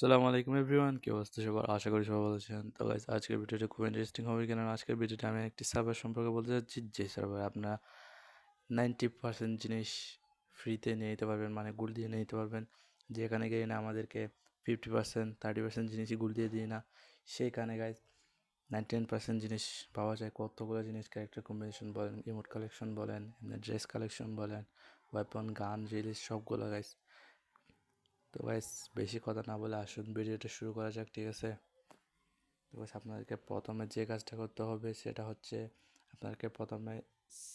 সালামু আলাইকুম এভরিওয়ান, কি অবস্থা সবার? আশা করি সবাই ভালো আছেন। তো গাইস আজকের ভিডিওটা খুব ইন্টারেস্টিং হবে কেন আজকের ভিডিওটা আমি একটি সার্ভার সম্পর্কে বলতে চাচ্ছি, যে সার্ভার আপনারা নাইনটি পার্সেন্ট জিনিস ফ্রিতে নিয়ে নিতে পারবেন মানে গুল দিয়ে নিয়ে নিতে পারবেন। যেখানে গিয়ে না আমাদেরকে ফিফটি পার্সেন্ট থার্টি পার্সেন্ট জিনিসই গুল দিয়ে দিই না। সেইখানে গাইস নাইনটি নাইন পার্সেন্ট জিনিস পাওয়া যায়। কতগুলো জিনিস ক্যারেক্টার কম্বিনেশন বলেন ইমোট কালেকশন বলেন ড্রেস কালেকশন বলেন ওয়েপন গান রিলিজ সবগুলো গাইস তো গাইস বেশি কথা না বলে আসুন, ভিডিওটা শুরু করা যাক, ঠিক আছে? তো গাইস আপনাদেরকে প্রথমে যে কাজটা করতে হবে সেটা হচ্ছে আপনাদেরকে প্রথমে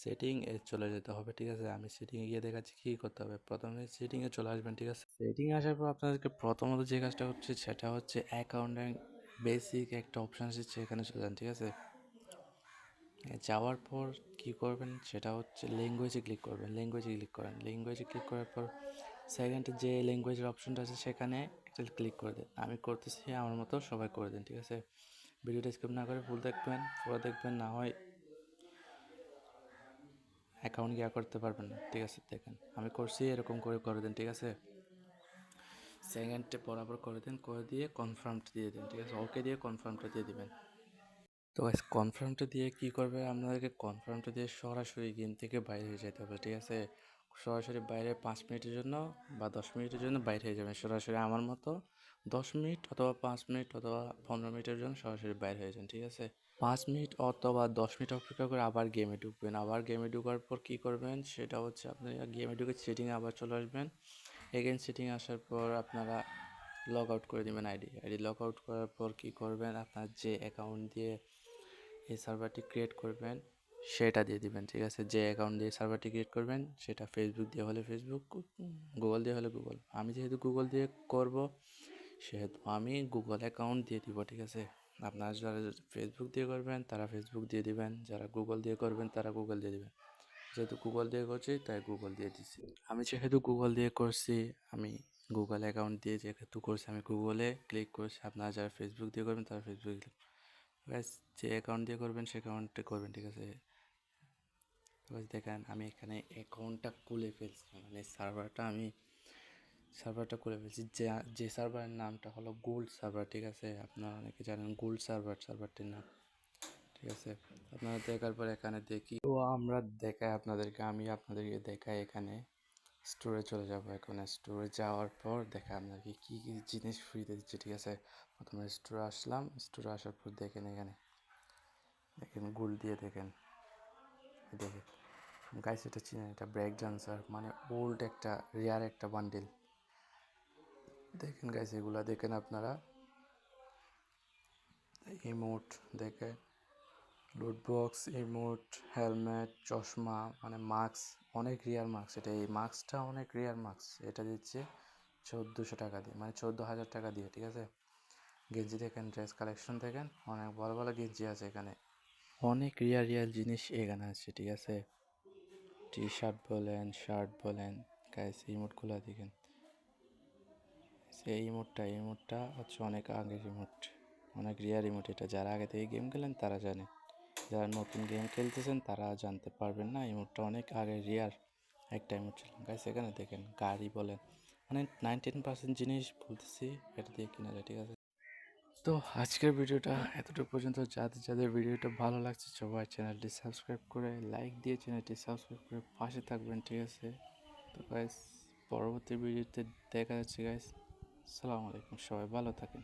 সেটিং এ চলে যেতে হবে, ঠিক আছে? আমি সেটিংয়ে গিয়ে দেখাচ্ছি কী করতে হবে। প্রথমে সেটিংয়ে চলে আসবেন, ঠিক আছে? সেটিং আসার পর আপনাদেরকে প্রথমত যে কাজটা হচ্ছে সেটা হচ্ছে অ্যাকাউন্টে বেসিক একটা অপশান আছে এখানে চলে যান, ঠিক আছে? যাওয়ার পর কি করবেন? সেটা হচ্ছে ল্যাঙ্গুয়েজে ক্লিক করবেন, ল্যাঙ্গুয়েজে ক্লিক করেন। ল্যাঙ্গুয়েজে ক্লিক করার পর সেকেন্ডে যে ল্যাঙ্গুয়েজের অপশনটা আছে সেখানে একটা ক্লিক করে দেন। আমি করতেছি, আমার মতো সবাই করে দেন, ঠিক আছে? ভিডিওটা স্কিপ না করে ফুল দেখবেন, পুরো দেখবেন, না হয় অ্যাকাউন্ট গিয়া করতে পারবেন না, ঠিক আছে? দেখেন, আমি করছি, এরকম করে করে দেন, ঠিক আছে? সেকেন্ডে বরাবর করে দেন, করে দিয়ে কনফার্মটা দিয়ে দেন, ঠিক আছে? ওকে দিয়ে কনফার্মটা দিয়ে দিবেন। তো কনফার্মটা দিয়ে কি করবে? আপনাদেরকে কনফার্মটা দিয়ে সরাসরি গেম থেকে বাইরে হয়ে যেতে হবে, ঠিক আছে? সরাসরি বাইরে পাঁচ মিনিটের জন্য বা দশ মিনিটের জন্য বাইরে হয়ে যাবেন। সরাসরি আমার মতো দশ মিনিট অথবা পাঁচ মিনিট অথবা পনেরো মিনিটের জন্য সরাসরি বাইরে হয়ে যান, ঠিক আছে? পাঁচ মিনিট অথবা দশ মিনিট অপেক্ষা করে আবার গেমে ঢুকবেন। আবার গেমে ঢুকার পর কী করবেন? সেটা হচ্ছে আপনি গেমে ঢুকে সেটিংয়ে আবার চলে আসবেন। এগেন সেটিং আসার পর আপনারা লগ আউট করে দেবেন আইডি আইডি লগ আউট করার পর কী করবেন? আপনার যে অ্যাকাউন্ট দিয়ে এই সার্ভারটি ক্রিয়েট করবেন। সেটা দিয়ে দিবেন, ঠিক আছে? যে অ্যাকাউন্ট দিয়ে সার্ভারটি ক্রিয়েট করবেন, সেটা ফেসবুক দিয়ে হলে ফেসবুক গুগল দিয়ে হলে গুগল আমি যেহেতু গুগল দিয়ে করব, সেহেতু আমি গুগল অ্যাকাউন্ট দিয়ে দিব, ঠিক আছে? আপনারা যারা ফেসবুক দিয়ে করবেন, তারা ফেসবুক দিয়ে দিবেন, যারা গুগল দিয়ে করবেন, তারা গুগল দিয়ে দিবেন। যেহেতু গুগল দিয়ে করছি, তাই গুগল দিয়ে দিছি। আমি যেহেতু গুগল দিয়ে করছি, আমি গুগল অ্যাকাউন্ট দিয়ে যেহেতু করছি, আমি গুগলে ক্লিক করছি, আপনারা যারা ফেসবুক দিয়ে করবেন, তারা ফেসবুক যে অ্যাকাউন্ট দিয়ে করবেন, সে অ্যাকাউন্টে করবেন, ঠিক আছে? দেখেন আমি এখানে অ্যাকাউন্টটা খুলে ফেলছি। মানে সার্ভারটা আমি সার্ভারটা খুলে ফেলছি। যে যে সার্ভারের নামটা হলো গোল্ড সার্ভার ঠিক আছে? আপনারা অনেকে জানেন গোল্ড সার্ভার সার্ভারটির নাম। ঠিক আছে? আপনারা দেখার পর এখানে দেখি। তো আমরা দেখাই আপনাদেরকে, আমি আপনাদেরকে দেখাই এখানে। স্টোরে চলে যাব এখানে। স্টোরে যাওয়ার পর দেখা আপনাকে কী কী জিনিস ফ্রিতে দিচ্ছে, ঠিক আছে? প্রথমে স্টোরে আসলাম। স্টোরে আসার পর দেখেন এখানে। দেখেন গুল দিয়ে দেখেন। দেখেন। গাইস এটা চিনেন এটা ব্রেক ডান্সার মানে ওল্ড একটা রেয়ার একটা বান্ডিল দেখেন গাইস এগুলা, দেখেন আপনারা। ইমোট দেখেন। লুটবক্স ইমোট হেলমেট চশমা মানে মাস্ক অনেক রিয়ার মাস্ক এটা এই মাস্কটা অনেক রিয়ার মাস্ক এটা দিচ্ছে চোদ্দোশো টাকা দিয়ে মানে চোদ্দ হাজার টাকা দিয়ে, ঠিক আছে? গেঞ্জি দেখেন ড্রেস কালেকশন দেখেন। অনেক ভালো ভালো গেঞ্জি আছে এখানে। অনেক রিয়ার রিয়ার জিনিস এখানে আছে, ঠিক আছে? টি শার্ট বলেন শার্ট বলেন। গাইস ইমোটগুলো দেখেন। সেই ইমোটটা হচ্ছে অনেক আগের ইমোট অনেক রিয়ার ইমোট এটা। যারা আগে থেকে গেম খেলেন, তারা জানে। যারা নতুন গেম খেলতেছেন, তারা জানতে পারবেন না ইমোটটা অনেক আগে রিয়ার একটা ইমোট ছিল। গাইস এখানে দেখেন, গাড়ি বলেন। মানে নাইনটিন পার্সেন্ট জিনিস বলতেছি, এটা দিয়ে কিনা যায়, ঠিক আছে? তো আজকের ভিডিওটা এতটুকু পর্যন্ত। যাদের যাদের ভিডিওটা ভালো লাগছে, সবাই চ্যানেলটি সাবস্ক্রাইব করে লাইক দিয়ে চ্যানেলটি সাবস্ক্রাইব করে পাশে থাকবেন, ঠিক আছে? তো গাইস পরবর্তী ভিডিওতে দেখা যাচ্ছে গাইস সালামু আলাইকুম, সবাই ভালো থাকেন।